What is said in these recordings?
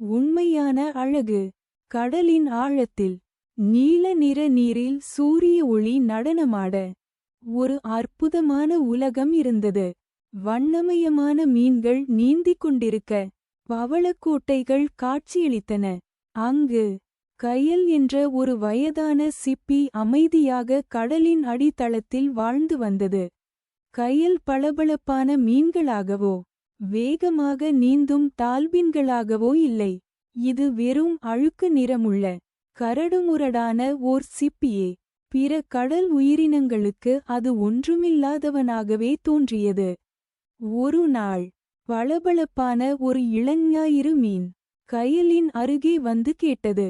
உண்மையான அழகு. கடலின் ஆழத்தில் நீல நிற நீரில் சூரிய ஒளி நடனமாட ஒரு அற்புதமான உலகம் இருந்தது. வண்ணமயமான மீன்கள் நீந்திக் கொண்டிருக்க பவளக்கோட்டைகள் காட்சியளித்தன. அங்கு கயல் என்ற ஒரு வயதான சிப்பி அமைதியாக கடலின் அடித்தளத்தில் வாழ்ந்து வந்தது. கயல் பளபளப்பான மீன்களாகவோ வேகமாக நீந்தும் டால்பின்களாகவோ இல்லை. இது வெறும் அழுக்கு நிறமுள்ள கரடுமுரடான ஓர் சிப்பியே. பிற கடல் உயிரினங்களுக்கு அது ஒன்றுமில்லாதவனாகவே தோன்றியது. ஒரு நாள் பளபளப்பான ஒரு இளஞாயிறு மீன் கயலின் அருகே வந்து கேட்டது.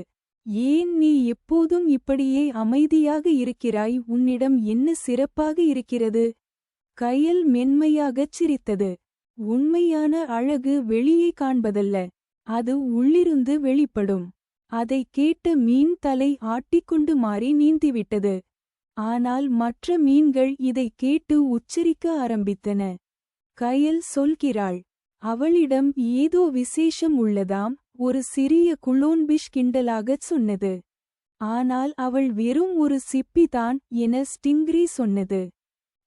ஏன் நீ எப்போதும் இப்படியே அமைதியாக இருக்கிறாய்? உன்னிடம் என்ன சிறப்பாக இருக்கிறது? கயல் மென்மையாகச் சிரித்தது. உண்மையான அழகு வெளியே காண்பதல்ல அது உள்ளிருந்து வெளிப்படும். அதைக் கேட்ட மீன் தலை ஆட்டிக்கொண்டு மாறி நீந்திவிட்டது. ஆனால் மற்ற மீன்கள் இதைக் கேட்டு உச்சரிக்க ஆரம்பித்தன. கயல் சொல்கிறாள் அவளிடம் ஏதோ விசேஷம் உள்ளதாம் ஒரு சிறிய குளோன்பிஷ் கிண்டலாகச் சொன்னது. ஆனால் அவள் வெறும் ஒரு சிப்பிதான் என ஸ்டிங்ரி சொன்னது.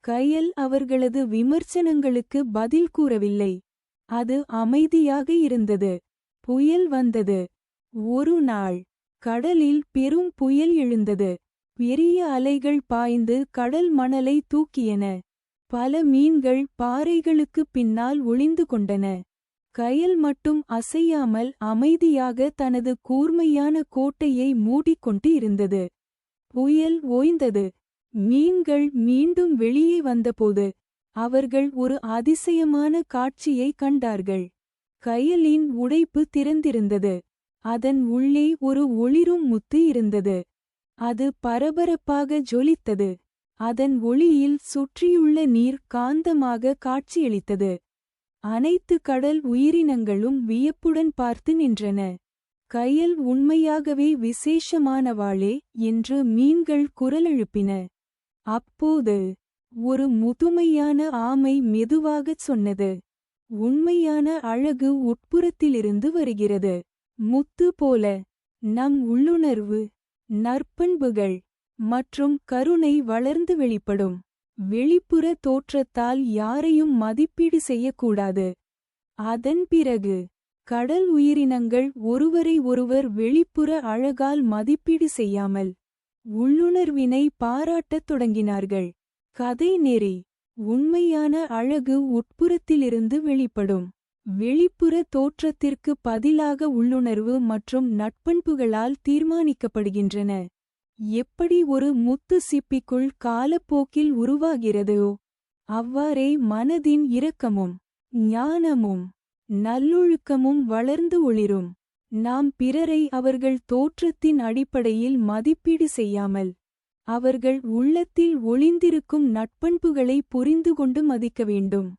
கையல் அவர்களது விமர்சனங்களுக்கு பதில் கூறவில்லை. அது அமைதியாக இருந்தது. புயல் வந்தது. ஒரு நாள் கடலில் பெரும் புயல் எழுந்தது. பெரிய அலைகள் பாய்ந்து கடல் மணலை தூக்கியன. பல மீன்கள் பாறைகளுக்குப் பின்னால் ஒளிந்து கொண்டன. கயல் மட்டும் அசையாமல் அமைதியாக தனது கூர்மையான கோட்டையை மூடிக்கொண்டு இருந்தது. புயல் ஓய்ந்தது. மீன்கள் மீண்டும் வெளியே வந்தபோது அவர்கள் ஒரு அதிசயமான காட்சியை கண்டார்கள். கயலின் உடைப்பு திறந்திருந்தது. அதன் உள்ளே ஒரு ஒளிரும் முத்து இருந்தது. அது பரபரப்பாக ஜொலித்தது. அதன் ஒளியில் சுற்றியுள்ள நீர் காந்தமாக காட்சியளித்தது. அனைத்து கடல் உயிரினங்களும் வியப்புடன் பார்த்து நின்றன. கயல் உண்மையாகவே விசேஷமானவாளே என்று மீன்கள் குரலெழுப்பின. அப்போது ஒரு முதுமையான ஆமை மெதுவாகச் சொன்னது. உண்மையான அழகு உட்புறத்திலிருந்து வருகிறது. முத்து போல நம் உள்ளுணர்வு நற்பண்புகள் மற்றும் கருணை வளர்ந்து வெளிப்படும். வெளிப்புற தோற்றத்தால் யாரையும் மதிப்பீடு செய்யக்கூடாது. அதன் பிறகு கடல் உயிரினங்கள் ஒருவரை ஒருவர் வெளிப்புற அழகால் மதிப்பீடு செய்யாமல் உள்ளுணர்வினை பாராட்டத் தொடங்கினார்கள். கதை நெறி. உண்மையான அழகு உட்புறத்திலிருந்து வெளிப்படும். வெளிப்புற தோற்றத்திற்கு பதிலாக உள்ளுணர்வு மற்றும் நட்பண்புகளால் தீர்மானிக்கப்படுகின்றன. எப்படி ஒரு முத்து சிப்பிக்குள் காலப்போக்கில் உருவாகிறதோ அவ்வாறே மனதின் இரக்கமும் ஞானமும் நல்லொழுக்கமும் வளர்ந்து ஒளிரும். நாம் பிறரை அவர்கள் தோற்றத்தின் அடிப்படையில் மதிப்பீடு செய்யாமல் அவர்கள் உள்ளத்தில் ஒளிந்திருக்கும் நட்பண்புகளை புரிந்து கொண்டு மதிக்க வேண்டும்.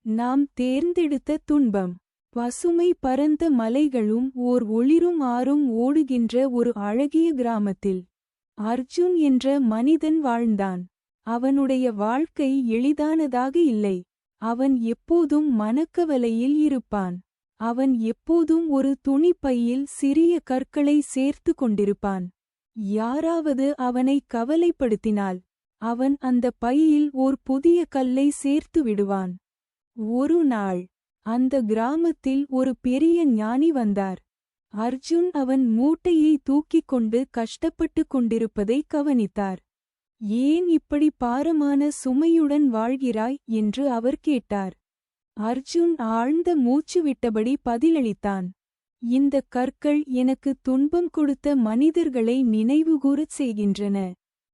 நாம் தேர்ந்தெடுத்த துன்பம். பசுமை பரந்த மலைகளும் ஓர் ஒளிரும் ஆறும் ஓடுகின்ற ஒரு அழகிய கிராமத்தில். அர்ஜுன் என்ற மனிதன் வாழ்ந்தான். அவனுடைய வாழ்க்கை எளிதானதாக இல்லை. அவன் எப்போதும் மனக்கவலையில் இருப்பான். அவன் எப்போதும் ஒரு துணிப்பையில் சிறிய கற்களை சேர்த்து கொண்டிருப்பான். யாராவது அவனை கவலைப்படுத்தினால் அவன் அந்த பையில் ஓர் புதிய கல்லை சேர்த்து விடுவான். ஒரு நாள் அந்த கிராமத்தில் ஒரு பெரிய ஞானி வந்தார். அர்ஜுன் அவன் மூட்டையை தூக்கிக் கொண்டு கஷ்டப்பட்டு கொண்டிருப்பதை கவனித்தார். ஏன் இப்படி பாரமான சுமையுடன் வாழ்கிறாய்? என்று அவர் கேட்டார். அர்ஜுன் ஆழ்ந்த மூச்சு விட்டபடி பதிலளித்தான். இந்த கற்கள் எனக்கு துன்பம் கொடுத்த மனிதர்களை நினைவுகூறச் செய்கின்றன.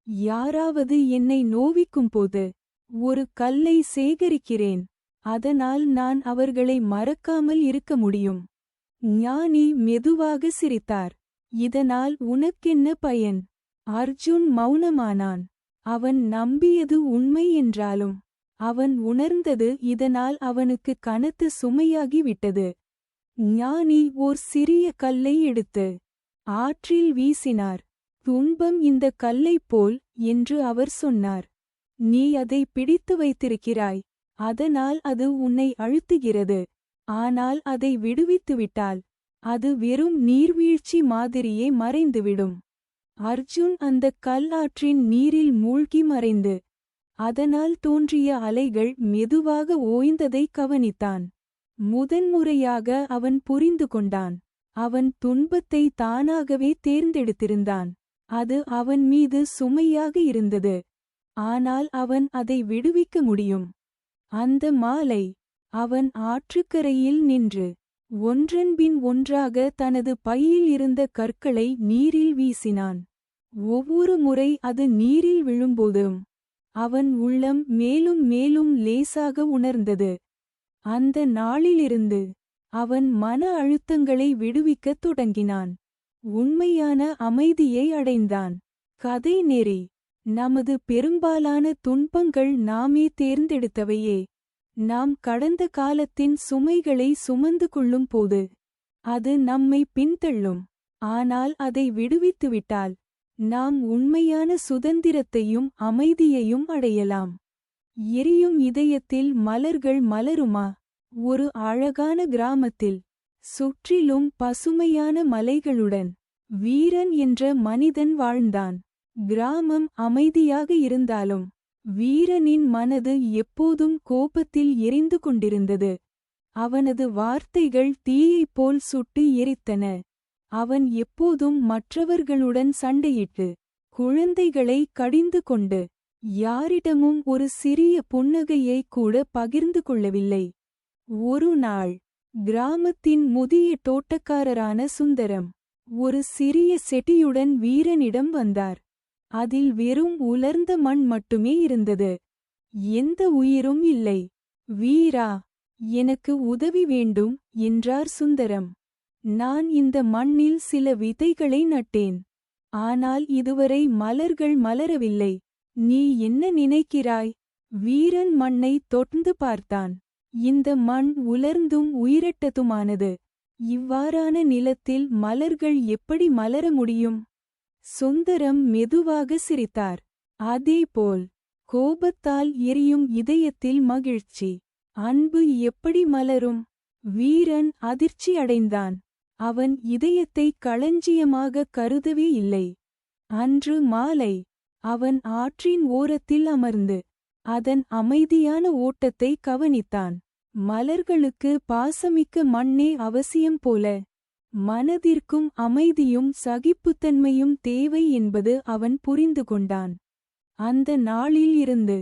யாராவது என்னை நோவிக்கும்போது ஒரு கல்லை சேகரிக்கிறேன். அதனால் நான் அவர்களை மறக்காமல் இருக்க முடியும். ஞானி மெதுவாக சிரித்தார். இதனால் உனக்கென்ன பயன்? அர்ஜுன் மௌனமானான். அவன் நம்பியது உண்மை என்றாலும் அவன் உணர்ந்தது இதனால் அவனுக்கு கனத்து சுமையாகி விட்டது. ஞானி ஓர் சிறிய கல்லை எடுத்து ஆற்றில் வீசினார். துன்பம் இந்த கல்லைப் போல் என்று அவர் சொன்னார். நீ அதை பிடித்து வைத்திருக்கிறாய். அதனால் அது உன்னை அழுத்துகிறது. ஆனால் அதை விடுவித்துவிட்டால் அது வெறும் நீர்வீழ்ச்சி மாதிரியே மறைந்துவிடும். அர்ஜுன் அந்தக் கல் ஆற்றின் நீரில் மூழ்கி மறைந்து அதனால் தோன்றிய அலைகள் மெதுவாக ஓய்ந்ததை கவனித்தான். முதன்முறையாக அவன் புரிந்து கொண்டான். அவன் துன்பத்தை தானாகவே தேர்ந்தெடுத்திருந்தான். அது அவன் மீது சுமையாக இருந்தது. ஆனால் அவன் அதை விடுவிக்க முடியும். அந்த மாலை அவன் ஆற்றுக்கரையில் நின்று ஒன்றன்பின் ஒன்றாக தனது பையில் இருந்த கற்களை நீரில் வீசினான். ஒவ்வொரு முறை அது நீரில் விழும்போதும் அவன் உள்ளம் மேலும் மேலும் லேசாக உணர்ந்தது. அந்த நாளிலிருந்து அவன் மன அழுத்தங்களை விடுவிக்கத் தொடங்கினான். உண்மையான அமைதியை அடைந்தான். கதை நெறி. நமது பெரும்பாலான துன்பங்கள் நாமே தேர்ந்தெடுத்தவையே. நாம் கடந்த காலத்தின் சுமைகளை சுமந்து கொள்ளும் போது அது நம்மை பின்தள்ளும். ஆனால் அதை விடுவித்துவிட்டால் நாம் உண்மையான சுதந்திரத்தையும் அமைதியையும் அடையலாம். எரியும் இதயத்தில் மலர்கள் மலருமா? ஒரு அழகான கிராமத்தில் சுற்றிலும் பசுமையான மலைகளுடன் வீரன் என்ற மனிதன் வாழ்ந்தான். கிராமம் அமைதியாக இருந்தாலும் வீரனின் மனது எப்போதும் கோபத்தில் எரிந்து கொண்டிருந்தது. அவனது வார்த்தைகள் தீயைப் போல் சுட்டு எரித்தன. அவன் எப்போதும் மற்றவர்களுடன் சண்டையிட்டு குழந்தைகளை கடிந்து கொண்டு யாரிடமும் ஒரு சிறிய புன்னகையை கூட பகிர்ந்து கொள்ளவில்லை. ஒரு நாள் கிராமத்தின் முதிய தோட்டக்காரரான சுந்தரம் ஒரு சிறிய செட்டியுடன் வீரனிடம் வந்தார். அதில் வெறும் உலர்ந்த மண் மட்டுமே இருந்தது. எந்த உயிரும் இல்லை. வீரா எனக்கு உதவி வேண்டும் என்றார் சுந்தரம். நான் இந்த மண்ணில் சில விதைகளை நட்டேன். ஆனால் இதுவரை மலர்கள் மலரவில்லை. நீ என்ன நினைக்கிறாய்? வீரன் மண்ணை தொட்ந்து பார்த்தான். இந்த மண் உலர்ந்தும் உயிரட்டதுமானது. இவ்வாறான நிலத்தில் மலர்கள் எப்படி மலர முடியும்? சுந்தரம் மெதுவாக சிரித்தார். அதேபோல் கோபத்தால் எரியும் இதயத்தில் மகிழ்ச்சி. அன்பு எப்படி மலரும்? வீரன் அதிர்ச்சி அடைந்தான் அவன் இதயத்தை களஞ்சியமாக கருதவே இல்லை. அன்று மாலை அவன் ஆற்றின் ஓரத்தில் அமர்ந்து அதன் அமைதியான ஓட்டத்தை கவனித்தான். மலர்களுக்கு பாசமிக்க மண்ணே அவசியம் போல. மனதிற்கும் அமைதியும் சகிப்புத்தன்மையும் தேவை என்பது அவன் புரிந்து கொண்டான். அந்த நாளில் இருந்து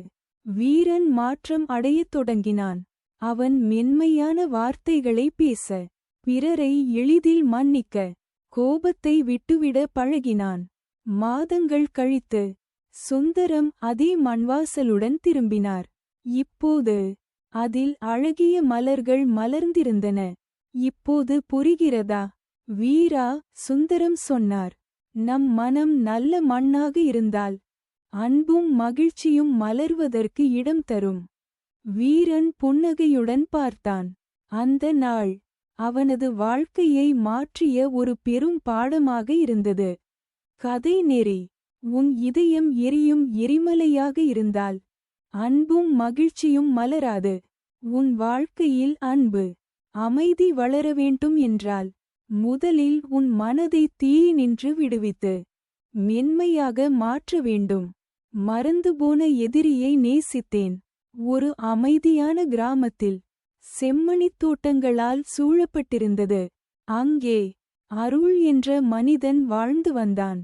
வீரன் மாற்றம் அடையத் தொடங்கினான். அவன் மென்மையான வார்த்தைகளை பேச பிறரை எளிதில் மன்னிக்க கோபத்தை விட்டுவிட பழகினான். மாதங்கள் கழித்து சுந்தரம் அதே மண்வாசலுடன் திரும்பினார். இப்போது அதில் அழகிய மலர்கள் மலர்ந்திருந்தன. இப்போது புரிகிறதா? வீரா சுந்தரம் சொன்னார். நம் மனம் நல்ல மண்ணாக இருந்தால் அன்பும் மகிழ்ச்சியும் மலர்வதற்கு இடம் தரும். வீரன் புன்னகையுடன் பார்த்தான். அந்த நாள் அவனது வாழ்க்கையை மாற்றிய ஒரு பெரும் பாடமாக இருந்தது. கதை நெறி உன் இதயம் எரியும் எரிமலையாக இருந்தால் அன்பும் மகிழ்ச்சியும் மலராது. உன் வாழ்க்கையில் அன்பு அமைதி வளர வேண்டும் என்றால் முதலில் உன் மனதை தீயினின்று விடுவித்து மென்மையாக மாற்ற வேண்டும். மறந்துபோன எதிரியை நேசித்தேன். ஒரு அமைதியான கிராமத்தில் செம்மணித் தோட்டங்களால் சூழப்பட்டிருந்தது. அங்கே அருள் என்ற மனிதன் வாழ்ந்து வந்தான்.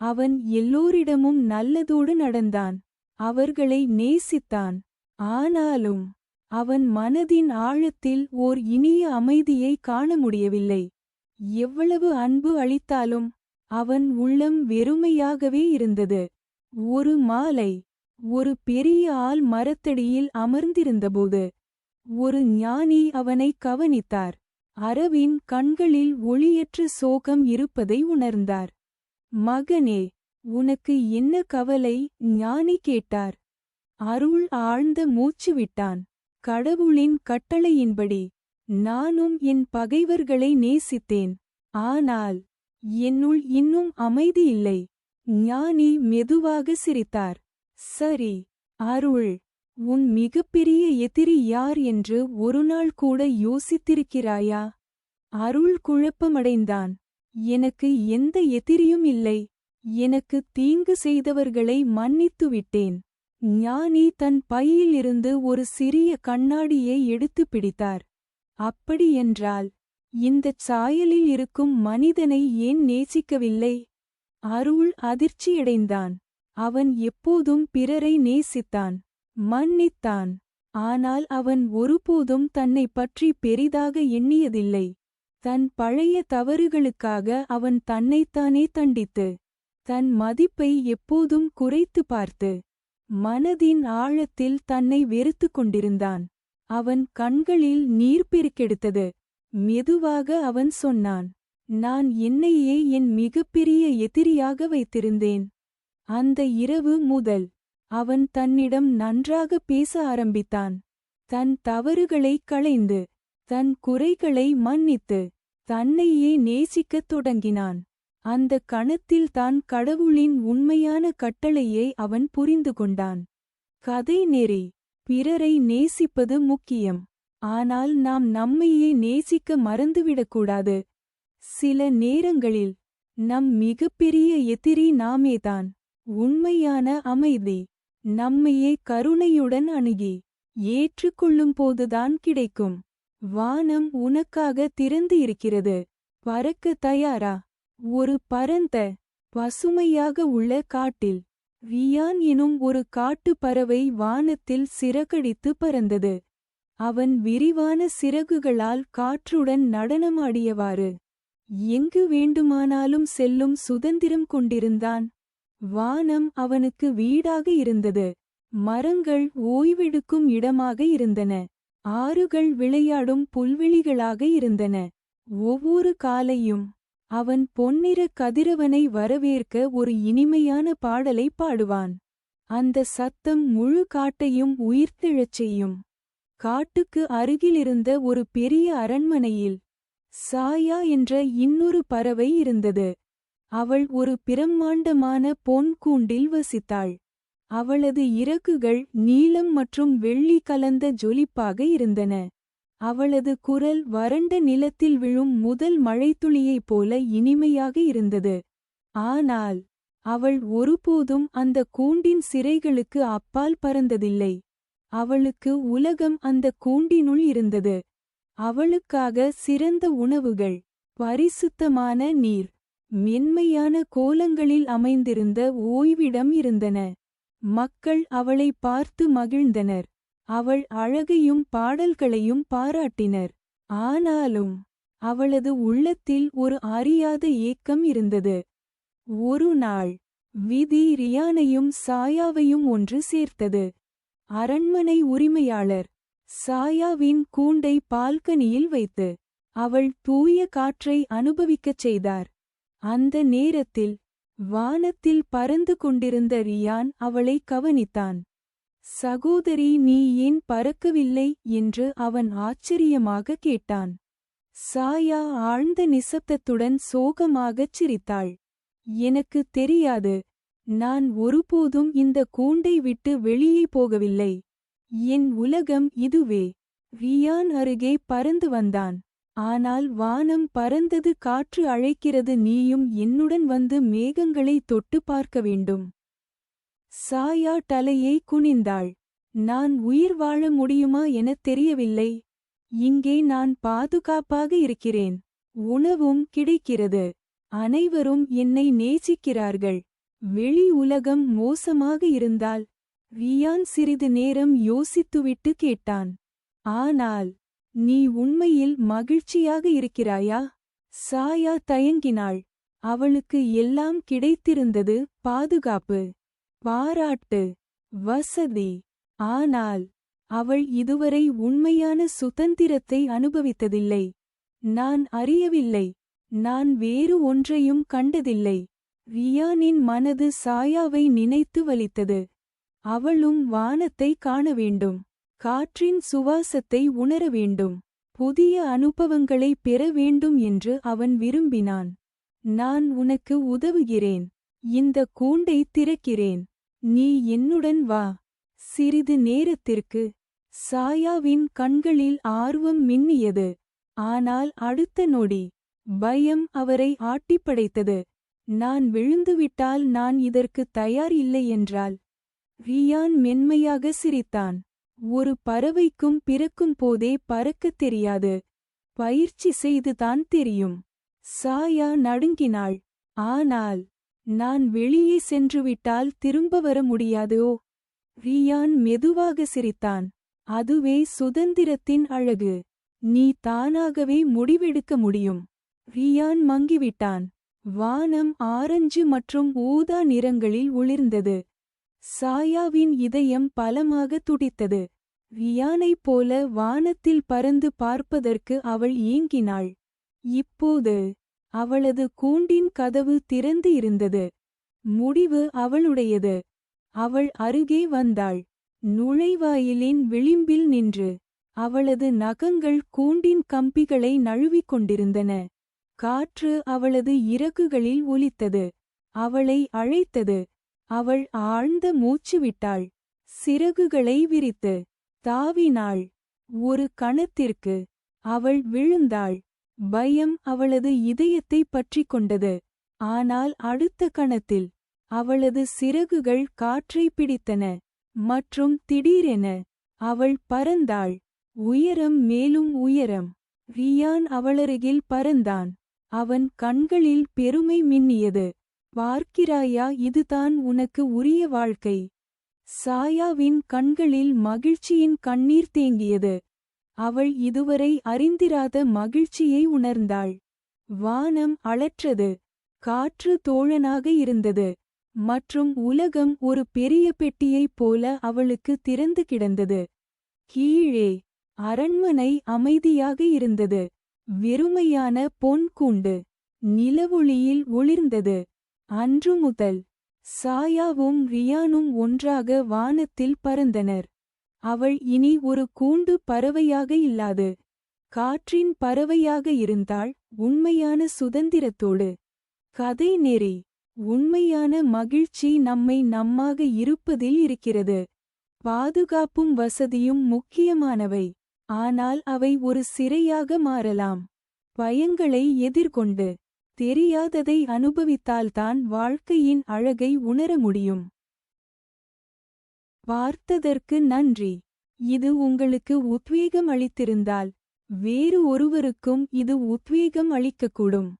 அவன் எல்லோரிடமும் நல்லதோடு நடந்தான். அவர்களை நேசித்தான். ஆனாலும் அவன் மனதின் ஆழத்தில் ஓர் இனிய அமைதியை காண முடியவில்லை. எவ்வளவு அன்பு அளித்தாலும் அவன் உள்ளம் வெறுமையாகவே இருந்தது. ஒரு மாலை ஒரு பெரிய ஆள் மரத்தடியில் அமர்ந்திருந்தபோது ஒரு ஞானி அவனை கவனித்தார். அரவின் கண்களில் ஒளியற்ற சோகம் இருப்பதை உணர்ந்தார். மகனே உனக்கு என்ன கவலை? ஞானி கேட்டார். அருள் ஆழ்ந்த மூச்சு விட்டான். கடவுளின் கட்டளையின்படி நானும் என் பகைவர்களை நேசித்தேன். ஆனால் என்னுள் இன்னும் அமைதி இல்லை. ஞானி மெதுவாக சிரித்தார். சரி அருள். உன் மிகப்பெரிய எதிரி யார் என்று ஒருநாள் கூட யோசித்திருக்கிறாயா? அருள் குழப்பமடைந்தான். எனக்கு எந்த எதிரியும் இல்லை. எனக்கு தீங்கு செய்தவர்களை மன்னித்து விட்டேன். ஞானி தன் பையிலிருந்து ஒரு சிறிய கண்ணாடியை எடுத்து பிடித்தார். அப்படியென்றால் இந்தச் சாயலில் இருக்கும் மனிதனை ஏன் நேசிக்கவில்லை? அருள் அதிர்ச்சியடைந்தான். அவன் எப்போதும் பிறரை நேசித்தான். மன்னித்தான். ஆனால் அவன் ஒருபோதும் தன்னை பற்றி பெரிதாக எண்ணியதில்லை. தன் பழைய தவறுகளுக்காக அவன் தன்னைத்தானே தண்டித்து தன் மதிப்பை எப்போதும் குறைத்து பார்த்து மனதின் ஆழத்தில் தன்னை வெறுத்து கொண்டிருந்தான். அவன் கண்களில் நீர் பெருக்கெடுத்தது. மெதுவாக அவன் சொன்னான் நான் என்னையே என் மிகப்பெரிய எதிரியாக வைத்திருந்தேன். அந்த இரவு முதல் அவன் தன்னிடம் நன்றாக பேச ஆரம்பித்தான். தன் தவறுகளைக் களைந்து தன் குறைகளை மன்னித்து தன்னையே நேசிக்கத் தொடங்கினான். அந்த கணத்தில் தான் கடவுளின் உண்மையான கட்டளையை அவன் புரிந்து கொண்டான். கதை நெறி பிறரை நேசிப்பது முக்கியம். ஆனால் நாம் நம்மையே நேசிக்க மறந்துவிடக்கூடாது. சில நேரங்களில் நம் மிகப்பெரிய எதிரி நாமேதான். உண்மையான அமைதி. நம்மையே கருணையுடன் அணுகி ஏற்றுக்கொள்ளும் போதுதான் கிடைக்கும். வானம் உனக்காக திறந்து இருக்கிறது. பறக்க தயாரா? ஒரு பரந்த பசுமையாக உள்ள காட்டில். வியான் எனும் ஒரு காட்டுப் பறவை வானத்தில் சிறகடித்து பறந்தது. அவன் விரிவான சிறகுகளால் காற்றுடன் நடனமாடியவாறு. எங்கு வேண்டுமானாலும் செல்லும் சுதந்திரம் கொண்டிருந்தான். வானம் அவனுக்கு வீடாக இருந்தது. மரங்கள் ஓய்வெடுக்கும் இடமாக இருந்தன. ஆறுகள் விளையாடும் புல்வெளிகளாக இருந்தன. ஒவ்வொரு காலையும் அவன் பொன்னிற கதிரவனை வரவேற்க ஒரு இனிமையான பாடலை பாடுவான். அந்த சத்தம் முழு காட்டையும் உயிர்த்தெழச் செய்யும். காட்டுக்கு அருகிலிருந்த ஒரு பெரிய அரண்மனையில் சாயா என்ற இன்னொரு பறவை இருந்தது. அவள் ஒரு பிரம்மாண்டமான பொன் கூண்டில் வசித்தாள். அவளது இறகுகள் நீலம் மற்றும் வெள்ளி கலந்த ஜொலிப்பாக இருந்தன. அவளது குரல் வறண்ட நிலத்தில் விழும் முதல் மழைத்துளியைப் போல இனிமையாக இருந்தது. ஆனால் அவள் ஒருபோதும் அந்த கூண்டின் சிறைகளுக்கு அப்பால் பறந்ததில்லை. அவளுக்கு உலகம் அந்த கூண்டினுள் இருந்தது. அவளுக்காக சிறந்த உணவுகள் பரிசுத்தமான நீர் மென்மையான கோலங்களில் அமைந்திருந்த ஓய்விடம் இருந்தன. மக்கள் அவளை பார்த்து மகிழ்ந்தனர். அவள் அழகையும் பாடல்களையும் பாராட்டினர். ஆனாலும் அவளது உள்ளத்தில் ஒரு அறியாத ஏக்கம் இருந்தது. ஒரு நாள் விதி ரியானையும் சாயாவையும் ஒன்று சேர்த்தது. அரண்மனை உரிமையாளர் சாயாவின் கூண்டை பால்கனியில் வைத்து அவள் தூய காற்றை அனுபவிக்கச் செய்தார். அந்த நேரத்தில் வானத்தில் பறந்து கொண்டிருந்த ரியான் அவளை கவனித்தான். சகோதரி நீ ஏன் பறக்கவில்லை? என்று அவன் ஆச்சரியமாக கேட்டான். சாயா ஆழ்ந்த நிசப்தத்துடன் சோகமாகச் சிரித்தாள். எனக்கு தெரியாது. நான் ஒருபோதும் இந்த கூண்டை விட்டு வெளியே போகவில்லை. என் உலகம் இதுவே. ரியான் அருகே பறந்து வந்தான். ஆனால் வானம் பறந்தது காற்று அழைக்கிறது நீயும் என்னுடன் வந்து மேகங்களை தொட்டு பார்க்க வேண்டும். சாயா தலையை குனிந்தாள். நான் உயிர் வாழ முடியுமா எனத் தெரியவில்லை. இங்கே நான் பாதுகாப்பாக இருக்கிறேன். உணவும் கிடைக்கிறது. அனைவரும் என்னை நேசிக்கிறார்கள். வெளி உலகம் மோசமாக இருந்தால் ரியான் சிறிது நேரம் யோசித்துவிட்டு கேட்டான். ஆனால் நீ உண்மையில் மகிழ்ச்சியாக இருக்கிறாயா? சாயா தயங்கினாள். அவளுக்கு எல்லாம் கிடைத்திருந்தது பாதுகாப்பு பாராட்டு வசதி. ஆனால் அவள் இதுவரை உண்மையான சுதந்திரத்தை அனுபவித்ததில்லை. நான் அறியவில்லை. நான் வேறு ஒன்றையும் கண்டதில்லை. ரியானின் மனது சாயாவை நினைத்து வலித்தது. அவளும் வானத்தை காண வேண்டும். காற்றின் சுவாசத்தை உணர வேண்டும். புதிய அனுபவங்களை பெற வேண்டும் என்று அவன் விரும்பினான். நான் உனக்கு உதவுகிறேன். இந்த கூண்டை திறக்கிறேன். நீ என்னுடன் வா. சிறிது நேரத்திற்கு சாயாவின் கண்களில் ஆர்வம் மின்னியது. ஆனால் அடுத்த நொடி பயம் அவரை ஆட்டிப்படைத்தது. நான் விழுந்துவிட்டால் நான் இதற்கு தயார் இல்லை என்றால் ரியான் மென்மையாக சிரித்தான். ஒரு பறவைக்கும் பிறக்கும் போதே பறக்கத் தெரியாது. பயிற்சி செய்துதான் தெரியும். சாயா நடுங்கினாள். ஆனால் நான் வெளியே சென்றுவிட்டால் திரும்ப வர முடியாதோ? ரியான் மெதுவாக சிரித்தான். அதுவே சுதந்திரத்தின் அழகு. நீ தானாகவே முடிவெடுக்க முடியும். ரியான் மங்கிவிட்டான். வானம் ஆரஞ்சு மற்றும் ஊதா நிறங்களில் ஒளிர்ந்தது சாயாவின் இதயம் பலமாக துடித்தது. வியானைப் போல வானத்தில் பறந்து பார்ப்பதற்கு அவள் ஏங்கினாள். இப்போது அவளது கூண்டின் கதவு திறந்து இருந்தது. முடிவு அவளுடையது. அவள் அருகே வந்தாள். நுழைவாயிலின் விளிம்பில் நின்று அவளது நகங்கள் கூண்டின் கம்பிகளை நழுவிக் கொண்டிருந்தன. காற்று அவளது இறகுகளில் ஒலித்தது. அவளை அழைத்தது. அவள் ஆழ்ந்த மூச்சு விட்டாள். சிறகுகளை விரித்து தாவினாள் ஒரு கணத்திற்கு. அவள் விழுந்தாள். பயம் அவளது இதயத்தை பற்றிக் கொண்டது. ஆனால் அடுத்த கணத்தில் அவளது சிறகுகள் காற்றை பிடித்தன மற்றும் திடீரென அவள் பறந்தாள். உயரம் மேலும் உயரம். ரியான் அவளருகில் பறந்தான். அவன் கண்களில் பெருமை மின்னியது. பார்க்கிறாயா இதுதான் உனக்கு உரிய வாழ்க்கை. சாயாவின் கண்களில் மகிழ்ச்சியின் கண்ணீர் தேங்கியது. அவள் இதுவரை அறிந்திராத மகிழ்ச்சியை உணர்ந்தாள். வானம் அளற்றது காற்று தோழனாக இருந்தது. மற்றும் உலகம் ஒரு பெரிய பெட்டியைப் போல அவளுக்கு திறந்து கிடந்தது. கீழே அரண்மனை அமைதியாக இருந்தது. வெறுமையான பொன் கூண்டு நிலவொளியில் ஒளிர்ந்தது. அன்று முதல் சாயாவும் ரியானும் ஒன்றாக வானத்தில் பறந்தனர். அவள் இனி ஒரு கூண்டு பறவையாக இல்லாது காற்றின் பறவையாக இருந்தாள் உண்மையான சுதந்திரத்தோடு. கதை நெறி. உண்மையான மகிழ்ச்சி நம்மை நம்மாக இருப்பதில் இருக்கிறது. பாதுகாப்பும் வசதியும் முக்கியமானவை. ஆனால் அவை ஒரு சிறையாக மாறலாம். பயங்களை எதிர்கொண்டு தெரியாததை அனுபவித்தால்தான் வாழ்க்கையின் அழகை உணர முடியும். பார்த்ததற்கு நன்றி. இது உங்களுக்கு உத்வேகம் அளித்திருந்தால் வேறு ஒருவருக்கும் இது உத்வேகம் அளிக்கக்கூடும்.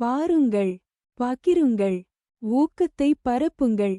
பாருங்கள் பகிருங்கள் ஊக்கத்தை பரப்புங்கள்.